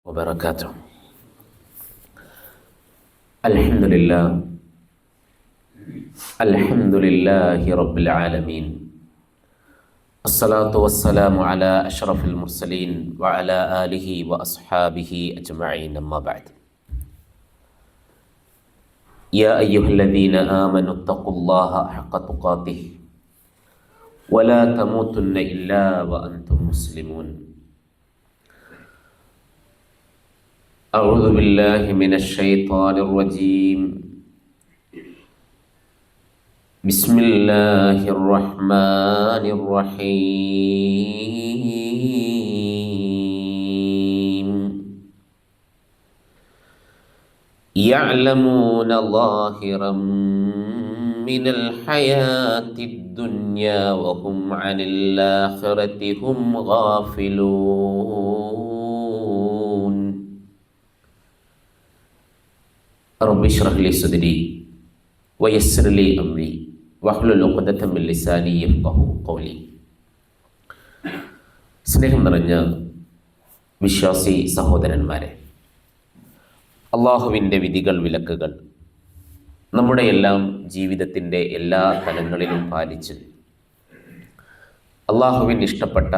وبركاته. الحمد لله. الحمد لله رب العالمين. الصلاة والسلام على أشرف المرسلين وعلى آله وأصحابه أجمعين. أما بعد. يا أيها الذين آمنوا اتقوا الله حق تقاته. ولا تموتن إلا وأنتم مسلمون. أعوذ بالله من الشيطان الرجيم. بسم الله الرحمن الرحيم. يعلمون ظاهرا من الحياة الدنيا وهم عن الآخرة هم غافلون. സ്നേഹം നിറഞ്ഞ വിശ്വാസി സഹോദരന്മാരെ അള്ളാഹുവിന്റെ വിധികൾ വിലക്കുകൾ നമ്മുടെ എല്ലാം ജീവിതത്തിന്റെ എല്ലാ തലങ്ങളിലും പാലിച്ച് അള്ളാഹുവിന് ഇഷ്ടപ്പെട്ട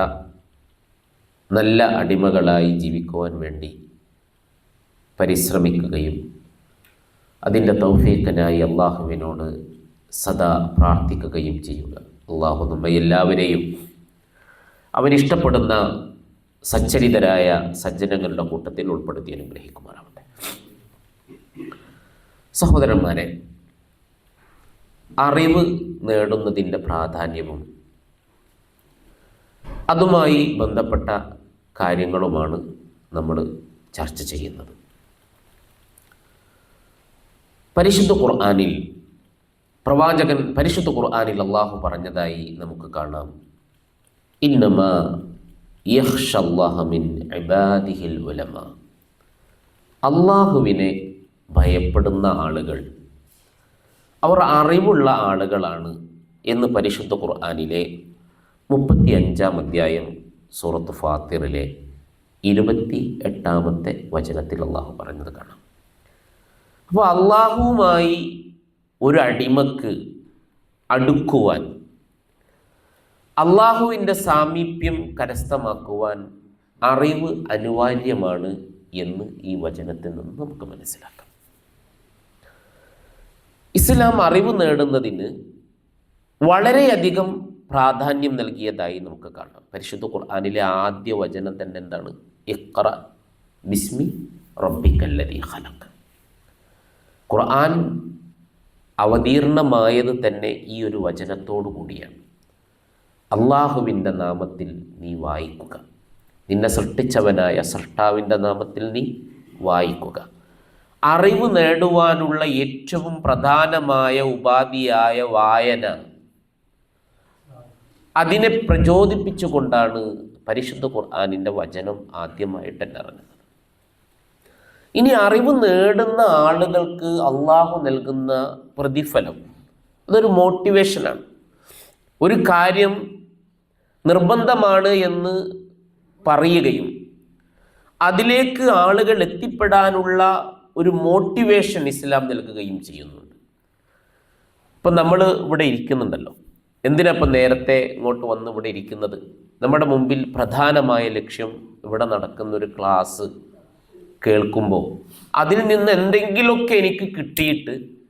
നല്ല അടിമകളായി ജീവിക്കുവാൻ വേണ്ടി പരിശ്രമിക്കുകയും അതിന്റെ തൗഫീഖനായി അള്ളാഹുവിനോട് സദാ പ്രാർത്ഥിക്കുകയും ചെയ്യുക. അള്ളാഹു നമ്മെ എല്ലാവരെയും അവനിഷ്ടപ്പെടുന്ന സച്ചരിതരായ സജ്ജനങ്ങളുടെ കൂട്ടത്തിൽ ഉൾപ്പെടുത്തി അനുഗ്രഹിക്കുമാറാവട്ടെ. സഹോദരന്മാരെ അറിവ് നേടുന്നതിന്റെ പ്രാധാന്യവും അതുമായി ബന്ധപ്പെട്ട കാര്യങ്ങളുമാണ് നമ്മൾ ചർച്ച ചെയ്യുന്നത്. പരിശുദ്ധ ഖുർആാനിൽ പ്രവാചകൻ പരിശുദ്ധ ഖുർആാനിൽ അള്ളാഹു പറഞ്ഞതായി നമുക്ക് കാണാം. ഇന്നമ ഇബാദിഹിൽ ഉലമ. അള്ളാഹുവിനെ ഭയപ്പെടുന്ന ആളുകൾ അവർ അറിവുള്ള ആളുകളാണ് എന്ന് പരിശുദ്ധ ഖുർആാനിലെ മുപ്പത്തി അഞ്ചാം അധ്യായം സൂറത്ത് ഫാത്തിറിലെ ഇരുപത്തി എട്ടാമത്തെ വചനത്തിൽ അള്ളാഹു പറഞ്ഞത് കാണാം. അപ്പോൾ അള്ളാഹുവുമായി ഒരു അടിമക്ക് അടുക്കുവാൻ അള്ളാഹുവിന്റെ സാമീപ്യം കരസ്ഥമാക്കുവാൻ അറിവ് അനിവാര്യമാണ് എന്ന് ഈ വചനത്തിൽ നിന്ന് നമുക്ക് മനസ്സിലാക്കാം. ഇസ്ലാം അറിവ് നേടുന്നതിന് വളരെയധികം പ്രാധാന്യം നൽകിയതായി നമുക്ക് കാണാം. പരിശുദ്ധ ഖുർആാനിലെ ആദ്യ വചനം തന്നെ എന്താണ്? ഇഖ്റ ബിസ്മി റബ്ബിക്കല്ലതി ഖലഖ്. ഖുർആൻ അവതീർണമായത് തന്നെ ഈ ഒരു വചനത്തോടു കൂടിയാണ്. അള്ളാഹുവിന്റെ നാമത്തിൽ നീ വായിക്കുക. നിന്നെ സൃഷ്ടിച്ചവനായ സൃഷ്ടാവിന്റെ നാമത്തിൽ നീ വായിക്കുക. അറിവ് നേടുവാനുള്ള ഏറ്റവും പ്രധാനമായ ഉപാധിയായ വായന അതിനെ പ്രചോദിപ്പിച്ചുകൊണ്ടാണ് പരിശുദ്ധ ഖുർആാനിന്റെ വചനം ആദ്യമായിട്ട് ഇനി അറിവ് നേടുന്ന ആളുകൾക്ക് അള്ളാഹു നൽകുന്ന പ്രതിഫലം. അതൊരു മോട്ടിവേഷനാണ് ഒരു കാര്യം നിർബന്ധമാണ് എന്ന് പറയുകയും അതിലേക്ക് ആളുകൾ എത്തിപ്പെടാനുള്ള ഒരു മോട്ടിവേഷൻ ഇസ്ലാം നൽകുകയും ചെയ്യുന്നുണ്ട്. ഇപ്പം നമ്മൾ ഇവിടെ ഇരിക്കുന്നുണ്ടല്ലോ. എന്തിനാ ഇപ്പം നേരത്തെ ഇങ്ങോട്ട് വന്ന് ഇവിടെ ഇരിക്കുന്നത്? നമ്മുടെ മുമ്പിൽ പ്രധാനമായ ലക്ഷ്യം ഇവിടെ നടക്കുന്ന ഒരു ക്ലാസ് കേൾക്കുമ്പോൾ അതിൽ നിന്ന് എന്തെങ്കിലുമൊക്കെ എനിക്ക് കിട്ടിയിട്ട്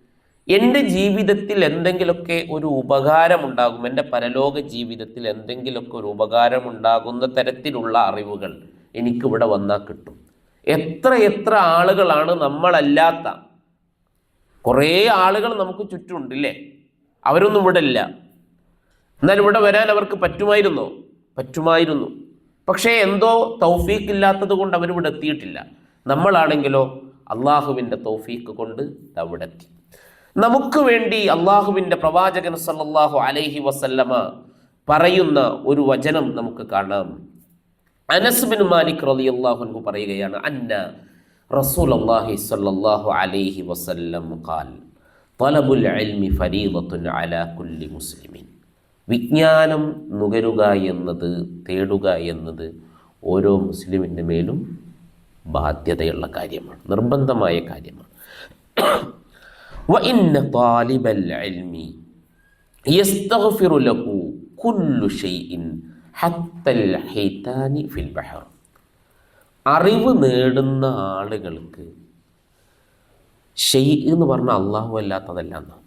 എന്റെ ജീവിതത്തിൽ എന്തെങ്കിലുമൊക്കെ ഒരു ഉപകാരമുണ്ടാകും എന്റെ പരലോക ജീവിതത്തിൽ എന്തെങ്കിലുമൊക്കെ ഒരു ഉപകാരമുണ്ടാകുന്ന തരത്തിലുള്ള അറിവുകൾ എനിക്കിവിടെ വന്നാൽ കിട്ടും. എത്ര എത്ര ആളുകളാണ് നമ്മളല്ലാത്ത. കുറേ ആളുകൾ നമുക്ക് ചുറ്റുമുണ്ട് ഇല്ലേ? അവരൊന്നും ഇവിടെ ഇല്ല. എന്നാൽ ഇവിടെ വരാൻ അവർക്ക് പറ്റുമായിരുന്നോ? പറ്റുമായിരുന്നു. പക്ഷേ എന്തോ തൗഫീഖ് ഇല്ലാത്തത് കൊണ്ട് അവരിവിടെ എത്തിയിട്ടില്ല. നമ്മളാണെങ്കിലോ അള്ളാഹുവിന്റെ തോഫീക്ക് കൊണ്ട് അവിടെ എത്തി നമുക്ക് വേണ്ടി അള്ളാഹുവിന്റെ പ്രവാചകൻ സല്ലാഹു അലൈഹി വസല്ലമ പറയുന്ന ഒരു വചനം നമുക്ക് കാണാം. അനസ് ബിൻ മാലിക് റളിയല്ലാഹു അൻഹു പറയുകയാണ് അന്ന റസൂൽ അള്ളാഹി സല്ലല്ലാഹു അലൈഹി വസല്ലം കാൽ തലബുൽ ഇൽമി ഫരീദത്തുൻ അലാ കുല്ലി മുസ്ലിമിൻ. വിജ്ഞാനം നുകരുക എന്നത് തേടുക എന്നത് ഓരോ മുസ്ലിമിന്റെ മേലും ബാധ്യതയുള്ള കാര്യമാണ് നിർബന്ധമായ കാര്യമാണ്. അറിവ് നേടുന്ന ആളുകൾക്ക് ഷെയ് എന്ന് പറഞ്ഞാൽ അള്ളാഹു അല്ലാത്തതല്ല എന്നാണ്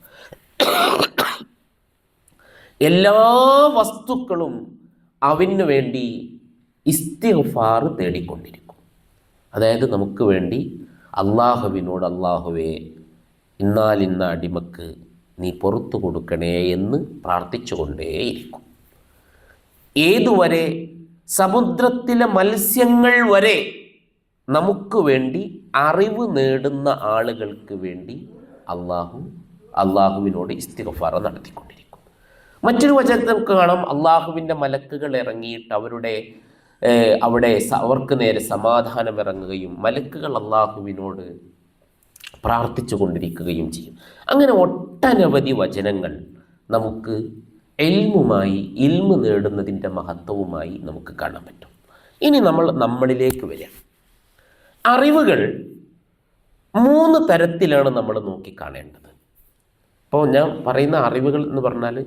എല്ലാ വസ്തുക്കളും അവന് വേണ്ടി ഇസ്തിഫാർ തേടിക്കൊണ്ടിരിക്കും. അതായത് നമുക്ക് വേണ്ടി അള്ളാഹുവിനോട് അള്ളാഹുവേ ഇന്നാലിന്ന അടിമക്ക് നീ പുറത്തു കൊടുക്കണേ എന്ന് പ്രാർത്ഥിച്ചുകൊണ്ടേയിരിക്കും. ഏതുവരെ സമുദ്രത്തിലെ മത്സ്യങ്ങൾ വരെ നമുക്ക് വേണ്ടി അറിവ് നേടുന്ന ആളുകൾക്ക് വേണ്ടി അള്ളാഹു അള്ളാഹുവിനോട് ഇസ്തിഗഫാറ നടത്തിക്കൊണ്ടിരിക്കും. മറ്റൊരു വചനത്തിൽ നമുക്ക് കാണാം അള്ളാഹുവിന്റെ മലക്കുകൾ ഇറങ്ങിയിട്ട് അവരുടെ അവിടെ അവർക്ക് നേരെ സമാധാനം ഇറങ്ങുകയും മലക്കുകൾ അള്ളാഹുവിനോട് പ്രാർത്ഥിച്ചു കൊണ്ടിരിക്കുകയും ചെയ്യും. അങ്ങനെ ഒട്ടനവധി വചനങ്ങൾ നമുക്ക് എൽമുമായി ഇൽമ് നേടുന്നതിന്റെ മഹത്വവുമായി നമുക്ക് കാണാൻ പറ്റും. ഇനി നമ്മൾ നമ്മളിലേക്ക് വരാം. അറിവുകൾ മൂന്ന് തരത്തിലാണ് നമ്മൾ നോക്കിക്കാണേണ്ടത് അപ്പോൾ ഞാൻ പറയുന്ന അറിവുകൾ എന്ന് പറഞ്ഞാൽ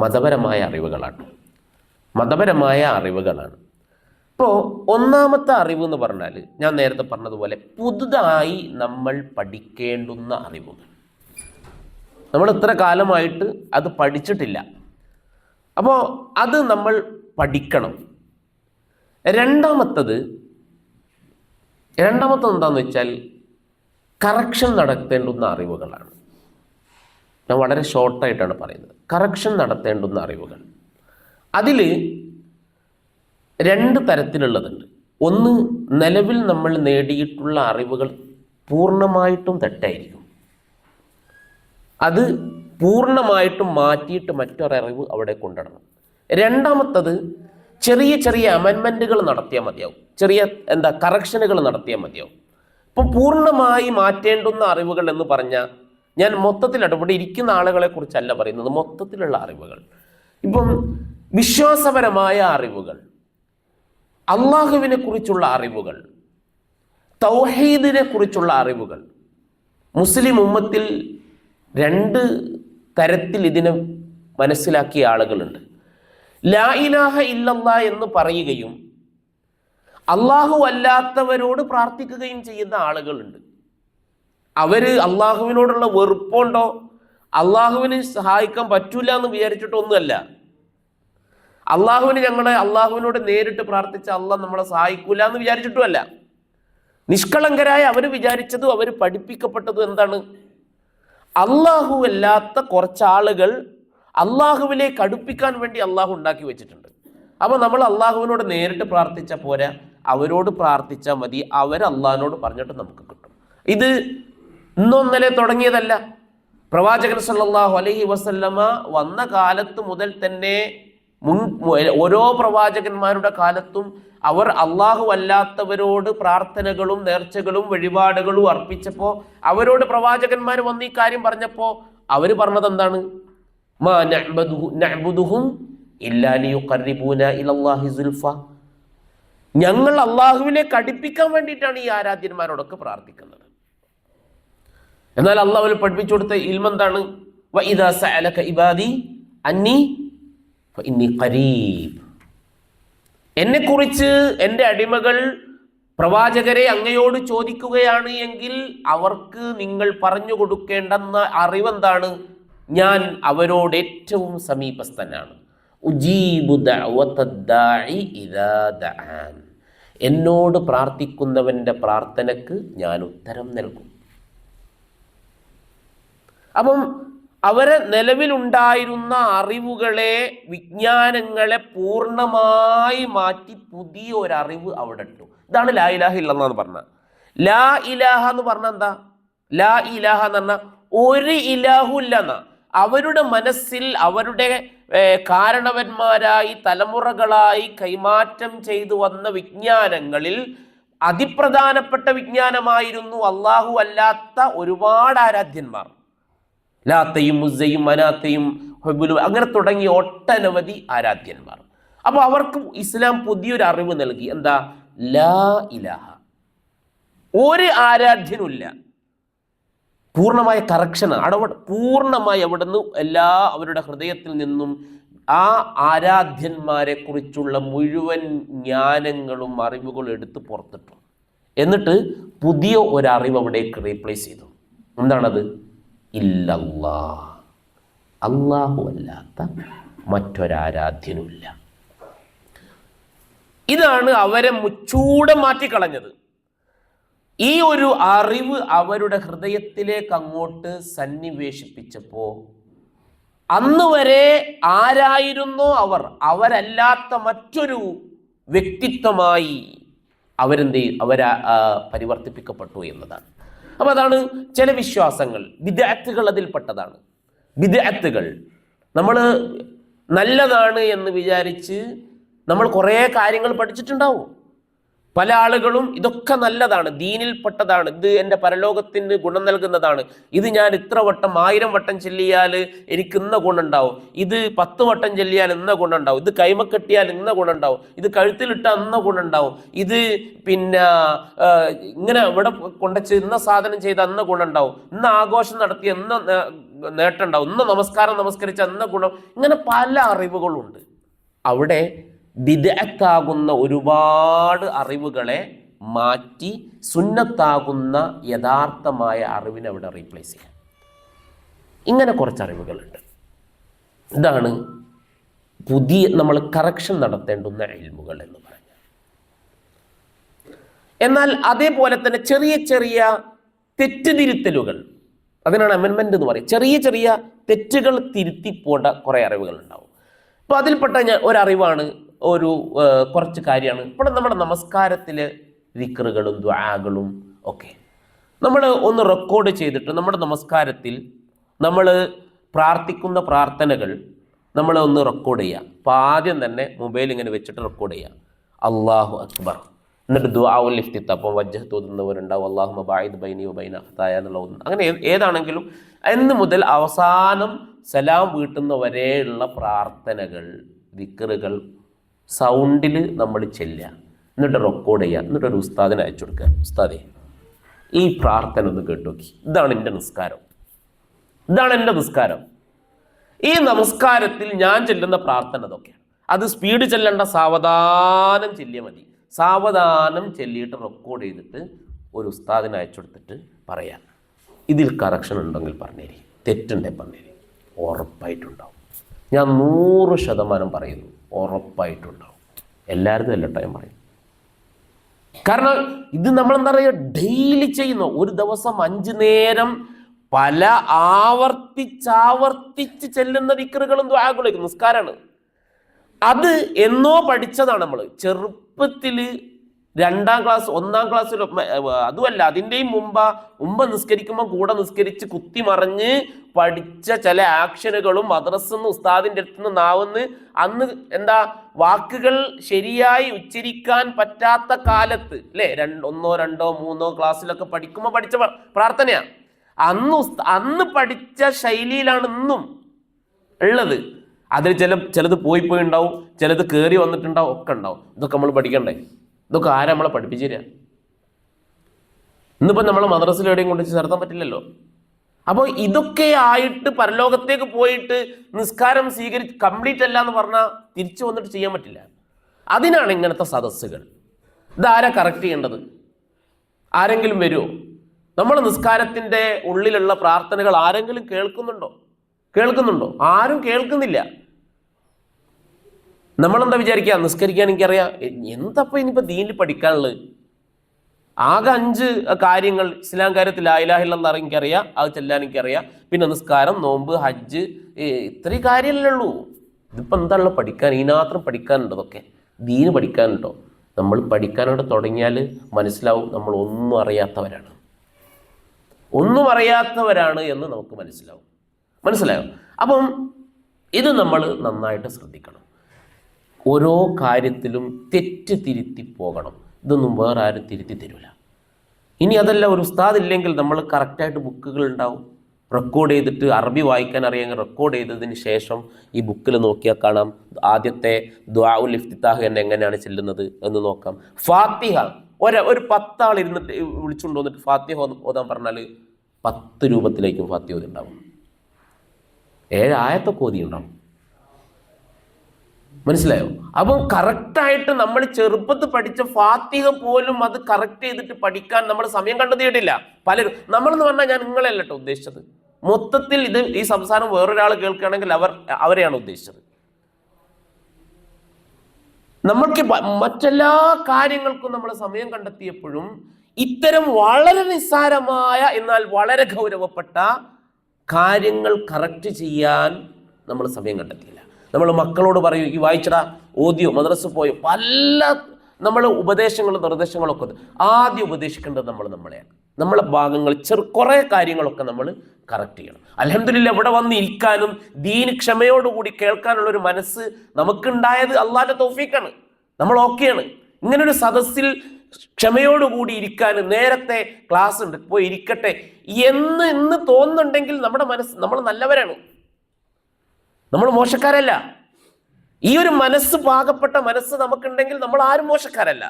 മതപരമായ അറിവുകളാണ്. മതപരമായ അറിവുകളാണ്. ഇപ്പോൾ ഒന്നാമത്തെ അറിവ് എന്ന് പറഞ്ഞാൽ ഞാൻ നേരത്തെ പറഞ്ഞതുപോലെ പുതുതായി നമ്മൾ പഠിക്കേണ്ടുന്ന അറിവുകൾ. നമ്മൾ ഇത്ര കാലമായിട്ട് അത് പഠിച്ചിട്ടില്ല. അപ്പോൾ അത് നമ്മൾ പഠിക്കണം. രണ്ടാമത്തത് രണ്ടാമത്തത് എന്താണെന്ന് വെച്ചാൽ കറക്ഷൻ നടത്തേണ്ടുന്ന അറിവുകളാണ്. ഞാൻ വളരെ ഷോർട്ടായിട്ടാണ് പറയുന്നത്. കറക്ഷൻ നടത്തേണ്ടുന്ന അറിവുകൾ. അതിൽ രണ്ട് തരത്തിലുള്ളതുണ്ട്. ഒന്ന് നിലവിൽ നമ്മൾ നേടിയിട്ടുള്ള അറിവുകൾ പൂർണമായിട്ടും തെറ്റായിരിക്കും. അത് പൂർണമായിട്ടും മാറ്റിയിട്ട് മറ്റൊരറിവ് അവിടെ കൊണ്ടുവരണം. രണ്ടാമത്തത് ചെറിയ ചെറിയ അമെൻമെന്റുകൾ നടത്തിയാൽ മതിയാവും. ചെറിയ എന്താ കറക്ഷനുകൾ നടത്തിയാൽ മതിയാവും. ഇപ്പോൾ പൂർണമായി മാറ്റേണ്ടുന്ന അറിവുകൾ എന്ന് പറഞ്ഞാൽ ഞാൻ മൊത്തത്തിലാണ് ഇവിടെ ഇരിക്കുന്ന ആളുകളെ കുറിച്ചല്ല പറയുന്നത്. മൊത്തത്തിലുള്ള അറിവുകൾ. ഇപ്പം വിശ്വാസപരമായ അറിവുകൾ അള്ളാഹുവിനെ കുറിച്ചുള്ള അറിവുകൾ തൗഹീദിനെ കുറിച്ചുള്ള അറിവുകൾ. മുസ്ലിം ഉമ്മത്തിൽ രണ്ട് തരത്തിൽ ഇതിനെ മനസ്സിലാക്കിയ ആളുകളുണ്ട്. ലാ ഇലാഹ ഇല്ലല്ല എന്ന് പറയുകയും അള്ളാഹു അല്ലാത്തവരോട് പ്രാർത്ഥിക്കുകയും ചെയ്യുന്ന ആളുകളുണ്ട്. അവർ അള്ളാഹുവിനോടുള്ള വെറുപ്പുണ്ടോ? അള്ളാഹുവിന് സഹായിക്കാൻ പറ്റൂല എന്ന് വിചാരിച്ചിട്ടൊന്നുമല്ല. അള്ളാഹുവിന് ഞങ്ങളെ അള്ളാഹുവിനോട് നേരിട്ട് പ്രാർത്ഥിച്ച അള്ളാഹ് നമ്മളെ സഹായിക്കൂല എന്ന് വിചാരിച്ചിട്ടുമല്ല. നിഷ്കളങ്കരായ അവർ വിചാരിച്ചതും അവർ പഠിപ്പിക്കപ്പെട്ടതും എന്താണ്? അള്ളാഹു അല്ലാത്ത കുറച്ചാളുകൾ അള്ളാഹുവിലേക്ക് കടുപ്പിക്കാൻ വേണ്ടി അള്ളാഹു ഉണ്ടാക്കി വെച്ചിട്ടുണ്ട്. അപ്പോൾ നമ്മൾ അള്ളാഹുവിനോട് നേരിട്ട് പ്രാർത്ഥിച്ച പോരാ അവരോട് പ്രാർത്ഥിച്ചാൽ മതി അവർ അള്ളാഹിനോട് പറഞ്ഞിട്ട് നമുക്ക് കിട്ടും. ഇത് ഇന്നൊന്നലെ തുടങ്ങിയതല്ല. പ്രവാചകൻ സല്ലാഹു അലഹി വസല്ലമ വന്ന കാലത്ത് മുതൽ തന്നെ മുൻ ഓരോ പ്രവാചകന്മാരുടെ കാലത്തും അവർ അള്ളാഹു അല്ലാത്തവരോട് പ്രാർത്ഥനകളും നേർച്ചകളും വഴിപാടുകളും അർപ്പിച്ചപ്പോൾ അവരോട് പ്രവാചകന്മാർ വന്ന് ഈ കാര്യം പറഞ്ഞപ്പോൾ അവർ പറഞ്ഞത് എന്താണ്? സുൽഫ. ഞങ്ങൾ അള്ളാഹുവിലേക്ക് അടുപ്പിക്കാൻ വേണ്ടിയിട്ടാണ് ഈ ആരാധ്യന്മാരോടൊക്കെ പ്രാർത്ഥിക്കുന്നത്. എന്നാൽ അള്ളാഹുവിൽ പഠിപ്പിച്ചു കൊടുത്ത ഇൽമെന്താണ്? സഅലക ഇബാദി അന്നി ഫഇന്നി കരീബ് എന്നെക്കുറിച്ച് എന്റെ അടിമകൾ പ്രവാചകരെ അങ്ങയോട് ചോദിക്കുകയാണ് എങ്കിൽ അവർക്ക് നിങ്ങൾ പറഞ്ഞു കൊടുക്കേണ്ടെന്ന അറിവെന്താണ്? ഞാൻ അവരോട് ഏറ്റവും സമീപസ്ഥനാണ്. എന്നോട് പ്രാർത്ഥിക്കുന്നവന്റെ പ്രാർത്ഥനക്ക് ഞാൻ ഉത്തരം നൽകും. അപ്പം അവരെ നിലവിലുണ്ടായിരുന്ന അറിവുകളെ വിജ്ഞാനങ്ങളെ പൂർണമായി മാറ്റി പുതിയ ഒരു അറിവ് അവിടെ ഇട്ടു. ഇതാണ് ലാ ഇലാഹ ഇല്ലെന്നാണ് പറഞ്ഞത്. ലാ ഇലാഹ എന്ന് പറഞ്ഞ എന്താ? ലാ ഇലാഹ എന്ന് പറഞ്ഞാൽ ഒരു ഇലാഹു ഇല്ലെന്ന അവരുടെ മനസ്സിൽ അവരുടെ കാരണവന്മാരായി തലമുറകളായി കൈമാറ്റം ചെയ്തു വന്ന വിജ്ഞാനങ്ങളിൽ അതിപ്രധാനപ്പെട്ട വിജ്ഞാനമായിരുന്നു അള്ളാഹു അല്ലാത്ത ഒരുപാട് ആരാധ്യന്മാർ. ലാത്തയും മുസയും മനാത്തയും ഹുബുലും അങ്ങനെ തുടങ്ങിയ ഒട്ടനവധി ആരാധ്യന്മാർ. അപ്പോൾ അവർക്ക് ഇസ്ലാം പുതിയൊരു അറിവ് നൽകി. എന്താ? ലാ ഇലാഹ. ഒരു ആരാധ്യനുമില്ല. പൂർണമായ കറക്ഷനാണ് അവിടെ പൂർണമായി അവിടെ നിന്ന് എല്ലാ അവരുടെ ഹൃദയത്തിൽ നിന്നും ആ ആരാധ്യന്മാരെ കുറിച്ചുള്ള മുഴുവൻ ജ്ഞാനങ്ങളും അറിവുകളും എടുത്ത് പുറത്തിട്ടു. എന്നിട്ട് പുതിയ ഒരറിവ് അവിടേക്ക് റീപ്ലേസ് ചെയ്തു. എന്താണത്? ഇല്ലല്ലാ അള്ളാഹു അല്ലാത്ത മറ്റൊരാരാധ്യനുമില്ല. ഇതാണ് അവരെ മുച്ചൂടെ മാറ്റിക്കളഞ്ഞത്. ഈ ഒരു അറിവ് അവരുടെ ഹൃദയത്തിലേക്ക് അങ്ങോട്ട് സന്നിവേശിപ്പിച്ചപ്പോ അന്ന് വരെ ആരായിരുന്നോ അവർ? അവരല്ലാത്ത മറ്റൊരു വ്യക്തിത്വമായി അവരെന്ത്? അവരാ പരിവർത്തിപ്പിക്കപ്പെട്ടു എന്നതാണ്. അപ്പൊ അതാണ് ചില വിശ്വാസങ്ങൾ. വിദഗ്ധകൾ അതിൽപ്പെട്ടതാണ് വിദഗ്ധകൾ നമ്മൾ നല്ലതാണ് എന്ന് വിചാരിച്ച് നമ്മൾ കുറേ കാര്യങ്ങൾ പഠിച്ചിട്ടുണ്ടാവും. പല ആളുകളും ഇതൊക്കെ നല്ലതാണ് ദീനിൽപ്പെട്ടതാണ് ഇത് എന്റെ പരലോകത്തിന് ഗുണം നൽകുന്നതാണ്. ഇത് ഞാൻ ഇത്ര വട്ടം ആയിരം വട്ടം ചെല്ലിയാൽ എനിക്ക് ഇന്ന ഗുണമുണ്ടാവും ഇത് പത്ത് വട്ടം ചെല്ലിയാൽ ഇന്ന ഗുണമുണ്ടാവും ഇത് കൈമക്കെട്ടിയാൽ ഇന്ന ഗുണമുണ്ടാവും ഇത് കഴുത്തിലിട്ടാൽ ഇന്ന ഗുണമുണ്ടാവും ഇത് പിന്നെ ഇങ്ങനെ ഇവിടെ കൊണ്ടുവച്ച് ഇന്ന സാധനം ചെയ്ത അന്ന ഗുണമുണ്ടാവും ഇന്ന ആഘോഷം നടത്തിയ ഇന്ന നേട്ടമുണ്ടാവും ഇന്ന നമസ്കാരം നമസ്കരിച്ച അന്ന ഗുണം. ഇങ്ങനെ പല അറിവുകളുണ്ട്. അവിടെ വിദഗ്ധാകുന്ന ഒരുപാട് അറിവുകളെ മാറ്റി സുന്നത്താകുന്ന യഥാർത്ഥമായ അറിവിനെ അവിടെ റീപ്ലേസ് ചെയ്യാം. ഇങ്ങനെ കുറച്ച് അറിവുകളുണ്ട്. ഇതാണ് പുതിയ നമ്മൾ കറക്ഷൻ നടത്തേണ്ടുന്ന എൽമുകൾ എന്ന് പറഞ്ഞാൽ. എന്നാൽ അതേപോലെ തന്നെ ചെറിയ ചെറിയ തെറ്റുതിരുത്തലുകൾ അതിനാണ് അമെൻമെന്റ് എന്ന് പറയുന്നത്. ചെറിയ ചെറിയ തെറ്റുകൾ തിരുത്തി പോണ്ട കുറേ അറിവുകൾ ഉണ്ടാവും. അപ്പോൾ അതിൽപ്പെട്ട ഞാൻ ഒരറിവാണ് ഒരു കുറച്ച് കാര്യമാണ്. ഇപ്പോൾ നമ്മുടെ നമസ്കാരത്തിൽ വിക്റുകളും ദ്വാകളും ഒക്കെ. നമ്മൾ ഒന്ന് റെക്കോർഡ് ചെയ്തിട്ട് നമ്മുടെ നമസ്കാരത്തിൽ നമ്മൾ പ്രാർത്ഥിക്കുന്ന പ്രാർത്ഥനകൾ നമ്മൾ ഒന്ന് റെക്കോർഡ് ചെയ്യുക അപ്പോൾ ആദ്യം തന്നെ മൊബൈൽ ഇങ്ങനെ വെച്ചിട്ട് റെക്കോർഡ് ചെയ്യുക അള്ളാഹു അക്ബർ. എന്നിട്ട് ദുആഉൽ ഇഫ്തിത്ത്. അപ്പം വജ്ജഹ് തോന്നുന്നവരുണ്ടാവും. അള്ളാഹു മബായിദ് ബൈനി ബൈന അഫ്തായ എന്നുള്ള ഒന്ന്. അങ്ങനെ ഏതാണെങ്കിലും എന്ന് മുതൽ അവസാനം സലാം വീട്ടുന്ന വരെയുള്ള പ്രാർത്ഥനകൾ വിക്കറുകൾ സൗണ്ടിൽ നമ്മൾ ചെല്ലുക. എന്നിട്ട് റെക്കോർഡ് ചെയ്യുക. എന്നിട്ട് ഒരു ഉസ്താദിനെ അയച്ചു കൊടുക്കുക. ഉസ്താദേ ഈ പ്രാർത്ഥന ഒന്ന് കേട്ടു നോക്കി. ഇതാണ് എന്റെ നിസ്കാരം. ഇതാണ് എന്റെ നിസ്കാരം. ഈ നമസ്കാരത്തിൽ ഞാൻ ചെല്ലുന്ന പ്രാർത്ഥന ഇതൊക്കെയാണ്. അത് സ്പീഡ് ചെല്ലണ്ട സാവധാനം ചെല്ലിയാൽ മതി. സാവധാനം ചെല്ലിയിട്ട് റെക്കോർഡ് ചെയ്തിട്ട് ഒരു ഉസ്താദിനെ അയച്ചു കൊടുത്തിട്ട് പറയാം ഇതിൽ കറക്ഷൻ ഉണ്ടെങ്കിൽ പറഞ്ഞേരി. തെറ്റുണ്ടെങ്കിൽ പറഞ്ഞേരി. ഉറപ്പായിട്ടുണ്ടാവും. ഞാൻ നൂറ് ശതമാനം പറയുന്നു. ഉറപ്പായിട്ടുണ്ടാവും. എല്ലാവരും അല്ലട്ടോ ഞാൻ പറയും കാരണം ഇത് നമ്മൾ എന്താ പറയുക ഡെയിലി ചെയ്യുന്നു ഒരു ദിവസം അഞ്ചു നേരം പല ആവർത്തിച്ചാവർത്തിച്ച് ചെല്ലുന്ന വിക്രുകളും ദ്വാകളും നിസ്കാരമാണ് അത് എന്നോ പഠിച്ചതാണ് നമ്മൾ ചെറുപ്പത്തിൽ രണ്ടാം ക്ലാസ് ഒന്നാം ക്ലാസ്സിൽ അതുമല്ല അതിന്റെയും മുമ്പ് മുമ്പ് നിസ്കരിക്കുമ്പോൾ കൂടെ നിസ്കരിച്ച് കുത്തി മറിഞ്ഞ് പഠിച്ച ചില ആക്ഷനുകളും മദ്രസെന്ന് ഉസ്താദിന്റെ അടുത്ത് നിന്ന് നാവുന്ന് അന്ന് എന്താ വാക്കുകൾ ശരിയായി ഉച്ചരിക്കാൻ പറ്റാത്ത കാലത്ത് അല്ലേ രണ്ട് ഒന്നോ രണ്ടോ മൂന്നോ ക്ലാസ്സിലൊക്കെ പഠിക്കുമ്പോൾ പഠിച്ച പ്ര- പ്രാർത്ഥനയാണ് അന്ന് അന്ന് പഠിച്ച ശൈലിയിലാണ് ഇന്നും ഉള്ളത്. അതിൽ ചില ചിലത് പോയി പോയി ഉണ്ടാവും ചിലത് കയറി വന്നിട്ടുണ്ടാവും ഒക്കെ ഉണ്ടാവും. ഇതൊക്കെ നമ്മൾ പഠിക്കണ്ടേ? ഇതൊക്കെ ആരാ നമ്മളെ പഠിപ്പിച്ചു തരിക ഇന്നിപ്പോൾ നമ്മളെ മദ്രസിൽ എവിടെയും കൊണ്ട് ചേർത്താൻ പറ്റില്ലല്ലോ. അപ്പോൾ ഇതൊക്കെ ആയിട്ട് പരലോകത്തേക്ക് പോയിട്ട് നിസ്കാരം സ്വീകരി കംപ്ലീറ്റ് അല്ല എന്ന് പറഞ്ഞാൽ തിരിച്ചു വന്നിട്ട് ചെയ്യാൻ പറ്റില്ല. അതിനാണ് ഇങ്ങനത്തെ സദസ്സുകൾ. ഇതാരാ കറക്റ്റ് ചെയ്യേണ്ടത്? ആരെങ്കിലും വരുമോ നമ്മൾ നിസ്കാരത്തിന്റെ ഉള്ളിലുള്ള പ്രാർത്ഥനകൾ ആരെങ്കിലും കേൾക്കുന്നുണ്ടോ? കേൾക്കുന്നുണ്ടോ? ആരും കേൾക്കുന്നില്ല. നമ്മളെന്താ വിചാരിക്കുക നിസ്കരിക്കാൻ എനിക്കറിയാം. എന്തപ്പോൾ ഇനിയിപ്പോൾ ദീനിൽ പഠിക്കാനുള്ളത്? ആകെ അഞ്ച് കാര്യങ്ങൾ ഇസ്ലാം കാര്യത്തിൽ ആയിലാഹില്ലെന്ന് എനിക്കറിയാം അത് ചെല്ലാൻ എനിക്കറിയാം. പിന്നെ നിസ്കാരം നോമ്പ് ഹജ്ജ് ഇത്രയും കാര്യമല്ലേ ഉള്ളൂ. ഇതിപ്പോൾ എന്താണല്ലോ പഠിക്കാൻ? ഇതിനാത്രം പഠിക്കാനുണ്ട് ഇതൊക്കെ? ദീന് പഠിക്കാനുണ്ടോ? നമ്മൾ പഠിക്കാനോട് തുടങ്ങിയാൽ മനസ്സിലാവും നമ്മൾ ഒന്നും അറിയാത്തവരാണ്. ഒന്നും അറിയാത്തവരാണ് എന്ന് നമുക്ക് മനസ്സിലാവും. മനസ്സിലായോ? അപ്പം ഇത് നമ്മൾ നന്നായിട്ട് ശ്രദ്ധിക്കണം. ഓരോ കാര്യത്തിലും തെറ്റ് തിരുത്തി പോകണം ഇതൊന്നും വേറെ ആരും തിരുത്തി തരില്ല ഇനി അതല്ല ഒരു ഉസ്താദ് ഇല്ലെങ്കിൽ നമ്മൾ കറക്റ്റായിട്ട് ബുക്കുകൾ ഉണ്ടാവും. റെക്കോർഡ് ചെയ്തിട്ട് അറബി വായിക്കാൻ അറിയാമെങ്കിൽ റെക്കോർഡ് ചെയ്തതിന് ശേഷം ഈ ബുക്കിൽ നോക്കിയാൽ കാണാം ആദ്യത്തെ ദ്വാഉൽ ഇഫ്തിത്താഹ് എന്നെ എങ്ങനെയാണ് ചെല്ലുന്നത് എന്ന് നോക്കാം. ഫാത്തിഹ ഒരു ഒരു പത്താൾ ഇരുന്നിട്ട് വിളിച്ചുകൊണ്ട് വന്നിട്ട് ഫാത്തിഹ ഓത- ഓതാൻ പറഞ്ഞാൽ പത്ത് രൂപത്തിലേക്കും ഫാത്തിഹ ഉണ്ടാവും ഏഴ് ആയത്തൊക്കെ ഓതി ഉണ്ടാവും മനസ്സിലായോ? അപ്പം കറക്റ്റായിട്ട് നമ്മൾ ചെറുപ്പത്തിൽ പഠിച്ച ഫാത്തിഹ പോലും അത് കറക്റ്റ് ചെയ്തിട്ട് പഠിക്കാൻ നമ്മൾ സമയം കണ്ടെത്തിയിട്ടില്ല. പലരും നമ്മളെന്ന് പറഞ്ഞാൽ ഞാൻ നിങ്ങളെയല്ല കേട്ടോ ഉദ്ദേശിച്ചത്. മൊത്തത്തിൽ ഇത് ഈ സംസാരം വേറൊരാൾ കേൾക്കുകയാണെങ്കിൽ അവർ അവരെയാണ് ഉദ്ദേശിച്ചത്. നമ്മൾക്ക് മറ്റെല്ലാ കാര്യങ്ങൾക്കും നമ്മൾ സമയം കണ്ടെത്തിയപ്പോഴും ഇത്തരം വളരെ നിസ്സാരമായ എന്നാൽ വളരെ ഗൗരവപ്പെട്ട കാര്യങ്ങൾ കറക്റ്റ് ചെയ്യാൻ നമ്മൾ സമയം കണ്ടെത്തിയില്ല. നമ്മൾ മക്കളോട് പറയും ഈ വായിച്ചടാ ഓദ്യോ മദ്രസ് പോയോ. പല നമ്മൾ ഉപദേശങ്ങളും നിർദ്ദേശങ്ങളൊക്കെ. ആദ്യം ഉപദേശിക്കേണ്ടത് നമ്മൾ നമ്മളെയാണ്. നമ്മളെ ഭാഗങ്ങൾ ചെറു കുറേ കാര്യങ്ങളൊക്കെ നമ്മൾ കറക്റ്റ് ചെയ്യണം. അലഹമില്ല ഇവിടെ വന്ന് ഇരിക്കാനും ദീന് ക്ഷമയോടുകൂടി കേൾക്കാനുള്ള ഒരു മനസ്സ് നമുക്കുണ്ടായത് അള്ളാന്റെ തോഫീക്കാണ്. നമ്മൾ ഓക്കെയാണ്. ഇങ്ങനൊരു സദസ്സിൽ ക്ഷമയോടുകൂടി ഇരിക്കാൻ നേരത്തെ ക്ലാസ് ഉണ്ട്. പോയി ഇരിക്കട്ടെ. എന്ന് ഇന്ന് തോന്നുന്നുണ്ടെങ്കിൽ നമ്മുടെ മനസ്സ് നമ്മൾ നല്ലവരാണ്. നമ്മൾ മോശക്കാരല്ല. ഈ ഒരു മനസ്സ് പാകപ്പെട്ട മനസ്സ് നമുക്കുണ്ടെങ്കിൽ നമ്മൾ ആരും മോശക്കാരല്ല.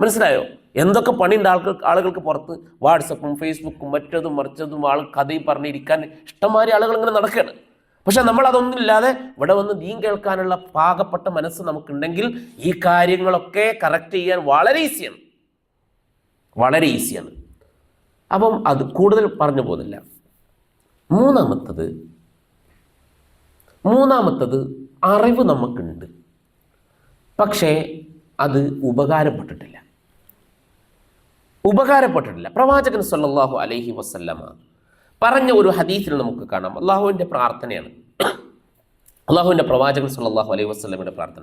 മനസ്സിലായോ? എന്തൊക്കെ പണിയുണ്ട് ആൾക്ക് ആളുകൾക്ക് പുറത്ത്? വാട്സപ്പും ഫേസ്ബുക്കും മറ്റതും മറിച്ചതും ആൾ കഥയും പറഞ്ഞിരിക്കാൻ ഇഷ്ടംമാതിരി ആളുകൾ ഇങ്ങനെ നടക്കുകയാണ് പക്ഷെ നമ്മൾ അതൊന്നും ഇല്ലാതെ ഇവിടെ വന്ന് നീൻ കേൾക്കാനുള്ള പാകപ്പെട്ട മനസ്സ് നമുക്കുണ്ടെങ്കിൽ ഈ കാര്യങ്ങളൊക്കെ കറക്റ്റ് ചെയ്യാൻ വളരെ ഈസിയാണ് വളരെ ഈസിയാണ് അപ്പം അത് കൂടുതൽ പറഞ്ഞു പോകുന്നില്ല. മൂന്നാമത്തത് മൂന്നാമത്തത് അറിവ് നമുക്കുണ്ട്. പക്ഷേ അത് ഉപകാരപ്പെട്ടിട്ടില്ല. ഉപകാരപ്പെട്ടിട്ടില്ല. പ്രവാചകൻ സല്ലാഹു അലൈഹി വസല്ലമ പറഞ്ഞ ഒരു ഹദീസിൽ നമുക്ക് കാണാം. അള്ളാഹുവിന്റെ പ്രാർത്ഥനയാണ്. അള്ളാഹുവിന്റെ പ്രവാചകൻ സല്ലാഹു അലൈഹി വസ്ലമിന്റെ പ്രാർത്ഥന.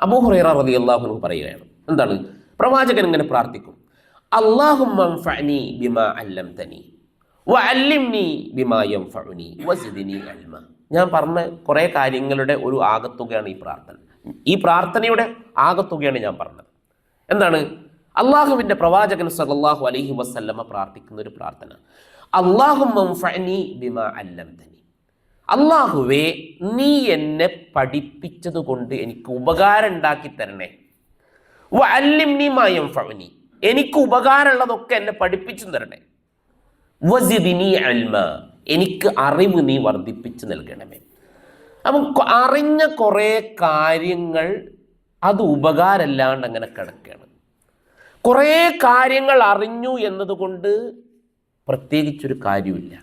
അബൂ ഹുറൈറ അള്ളാഹു പറയുകയാണ്. എന്താണ്? പ്രവാചകൻ ഇങ്ങനെ പ്രാർത്ഥിക്കും. അള്ളാഹു ബിമാ യൻഫഉനി വസിദ്നി അൽമ. ഞാൻ പറഞ്ഞ കുറേ കാര്യങ്ങളുടെ ഒരു ആകത്തുകയാണ് ഈ പ്രാർത്ഥന. ഈ പ്രാർത്ഥനയുടെ ആകത്തുകയാണ് ഞാൻ പറഞ്ഞത്. എന്താണ്? അള്ളാഹുവിന്റെ പ്രവാചകൻ സല്ലല്ലാഹു അലഹി വസല്ലമ പ്രാർത്ഥിക്കുന്ന ഒരു പ്രാർത്ഥന. അള്ളാഹുനി അള്ളാഹുവേ നീ എന്നെ പഠിപ്പിച്ചത് കൊണ്ട് എനിക്ക് ഉപകാരം ഉണ്ടാക്കി തരണേ. യൻഫഉനി എനിക്ക് ഉപകാരമുള്ളതൊക്കെ എന്നെ പഠിപ്പിച്ചു തരണേ. അൽമ. എനിക്ക് അറിവ് നീ വർദ്ധിപ്പിച്ച് നൽകണമേ. അപ്പം അറിഞ്ഞ കുറേ കാര്യങ്ങൾ അത് ഉപകാരമല്ലാണ്ട് അങ്ങനെ കിടക്കുകയാണ്. കുറേ കാര്യങ്ങൾ അറിഞ്ഞു എന്നതുകൊണ്ട് പ്രത്യേകിച്ചൊരു കാര്യമില്ല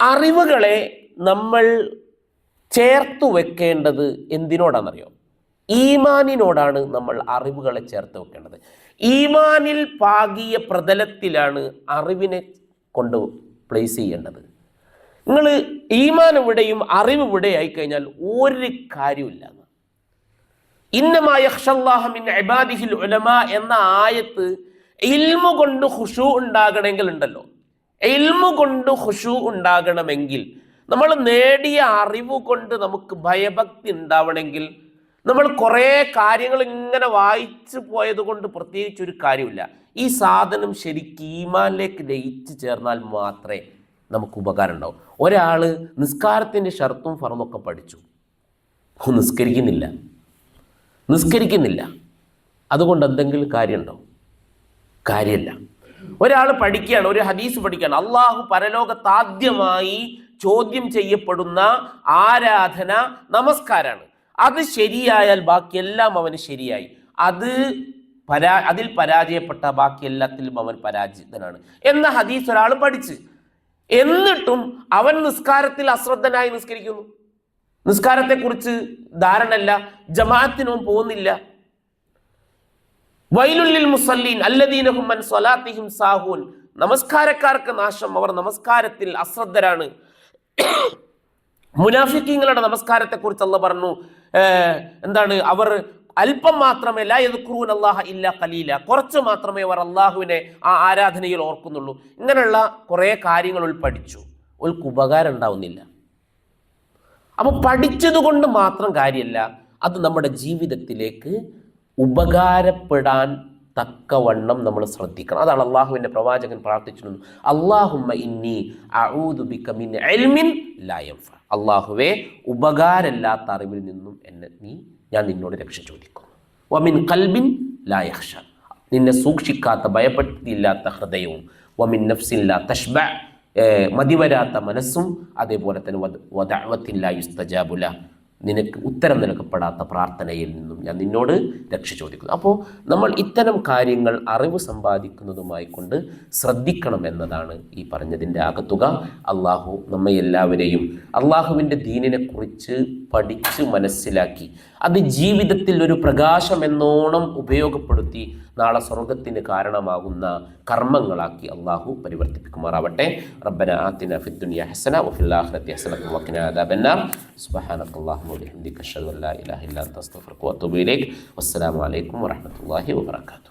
അറിവുകളെ നമ്മൾ ചേർത്തു വെക്കേണ്ടത് എന്തിനോടാണെന്നറിയോ? ഈമാനിനോടാണ് നമ്മൾ അറിവുകളെ ചേർത്ത് വെക്കേണ്ടത്. ഈമാനിൽ പാകിയ പ്രതലത്തിലാണ് അറിവിനെ കൊണ്ട് പ്ലേസ് ചെയ്യേണ്ടത്. നിങ്ങൾ ഈമാൻ ഇവിടെയും അറിവ് ഇവിടെ ആയിക്കഴിഞ്ഞാൽ ഒരു കാര്യമില്ല ഇന്നമായ ഇബാദിഹിൽ ഉലമ എന്ന ആയത്ത് ഇൽമു കൊണ്ട് ഹുഷു ഉണ്ടാകണമെങ്കിൽ ഉണ്ടല്ലോ എൽമു കൊണ്ട് ഹുഷു ഉണ്ടാകണമെങ്കിൽ നമ്മൾ നേടിയ അറിവ് കൊണ്ട് നമുക്ക് ഭയഭക്തി ഉണ്ടാവണമെങ്കിൽ നമ്മൾ കുറേ കാര്യങ്ങൾ ഇങ്ങനെ വായിച്ചു പോയത് കൊണ്ട് പ്രത്യേകിച്ച് ഒരു കാര്യമില്ല ഈ സാധനം ശരിക്കും ഈമാനിലേക്ക് ലയിച്ച് ചേർന്നാൽ മാത്രമേ നമുക്ക് ഉപകാരം ഉണ്ടാവും. ഒരാൾ നിസ്കാരത്തിന്റെ ഷർത്തും ഫറമൊക്കെ പഠിച്ചു. നിസ്കരിക്കുന്നില്ല. നിസ്കരിക്കുന്നില്ല. അതുകൊണ്ട് എന്തെങ്കിലും കാര്യമുണ്ടോ കാര്യമല്ല. ഒരാൾ പഠിക്കുകയാണ് ഒരു ഹദീസ് പഠിക്കുകയാണ്. അള്ളാഹു പരലോകത്ത് ആദ്യമായി ചോദ്യം ചെയ്യപ്പെടുന്ന ആരാധന നമസ്കാരമാണ് അത് ശരിയായാൽ ബാക്കിയെല്ലാം അവന് ശരിയായി. അത് പരാ അതിൽ പരാജയപ്പെട്ട ബാക്കി എല്ലാത്തിലും അവൻ പരാജിതനാണ്. എന്ന ഹദീസ് ഒരാൾ പഠിച്ച്. എന്നിട്ടും അവൻ നിസ്കാരത്തിൽ അശ്രദ്ധനായി നിസ്കരിക്കുന്നു. നിസ്കാരത്തെക്കുറിച്ച് ധാരണല്ല ജമാഅത്തിനും പോകുന്നില്ല. വൈലുല്ലിൽ മുസല്ലീൻ അല്ലദീനഹും സ്വലാത്തിഹിം സാഹൂൻ. നമസ്കാരക്കാർക്ക് നാശം അവർ നമസ്കാരത്തിൽ അശ്രദ്ധരാണ്. മുനാഫിക്കീങ്ങളുടെ നമസ്കാരത്തെക്കുറിച്ച് അല്ല പറഞ്ഞു. എന്താണ് അവർ അല്പം മാത്രമേ ലാ യദ്കുറൂൻ അല്ലാഹ ഇല്ല കലീല കുറച്ച് മാത്രമേ അവർ അള്ളാഹുവിനെ ആ ആരാധനയിൽ ഓർക്കുന്നുള്ളൂ. ഇങ്ങനെയുള്ള കുറേ കാര്യങ്ങൾ പഠിച്ചു. ഉൾക്ക് ഉപകാരം ഉണ്ടാവുന്നില്ല. അപ്പോൾ പഠിച്ചതുകൊണ്ട് മാത്രം കാര്യമല്ല അത് നമ്മുടെ ജീവിതത്തിലേക്ക് ഉപകാരപ്പെടാൻ തക്കവണ്ണം നമ്മൾ ശ്രദ്ധിക്കണം. അതാണ് അള്ളാഹുവിന്റെ പ്രവാചകൻ പ്രാർത്ഥിച്ചിരുന്നു അള്ളാഹുമ്മ ഇന്നി അഊദു ബിക മിൻ ഇൽമിൻ ലാ യൻഫ. അള്ളാഹുവേ ഉപകാരമില്ലാത്ത അറിവിൽ നിന്നും എന്നെ നീ ഞാൻ നിന്നോട് രക്ഷ ചോദിക്കുന്നു വമിൻ കൽബിൻ ലാ യഖ്ഷ. നിന്നെ സൂക്ഷിക്കാത്ത ഭയപ്പെടുത്തിയില്ലാത്ത ഹൃദയവും വമിൻ നഫ്സില്ല തഷ്ബ മതിവരാത്ത മനസ്സും അതേപോലെ തന്നെ വദഅവത്തില്ല യുസ്തജാബുല നിനക്ക് ഉത്തരം നൽകപ്പെടാത്ത പ്രാർത്ഥനയിൽ നിന്നും ഞാൻ നിന്നോട് രക്ഷ ചോദിക്കുന്നു. അപ്പോൾ നമ്മൾ ഇത്തരം കാര്യങ്ങൾ അറിവ് സമ്പാദിക്കുന്നതുമായി കൊണ്ട് ശ്രദ്ധിക്കണം എന്നതാണ് ഈ പറഞ്ഞതിന്റെ ആകത്തുക. അള്ളാഹു നമ്മെ എല്ലാവരെയും അള്ളാഹുവിന്റെ ദീനിനെക്കുറിച്ച് പഠിച്ച് മനസ്സിലാക്കി അത് ജീവിതത്തിൽ ഒരു പ്രകാശം എന്നോണം ഉപയോഗപ്പെടുത്തി നാളെ സ്വർഗത്തിന് കാരണമാകുന്ന കർമ്മങ്ങളാക്കി അള്ളാഹു പരിവർത്തിപ്പിക്കുമാറാവട്ടെ. റബ്ബന ആത്തിന ഫിദ്ദുനിയ ഹസന വഫിൽ ആഖിറതി ഹസനത വഖിന അദാബന്നാർ സുബ്ഹാനക്കല്ലാഹുമ്മ വബിഹംദിക അഷ്ഹദു അല്ലാ ഇലാഹ ഇല്ല അൻത അസ്തഗ്ഫിറുക വഅത്തുബു ഇലൈക്. വസ്സലാമു അലൈക്കും വറഹ്മത്തുള്ളാഹി വബറകാതുഹു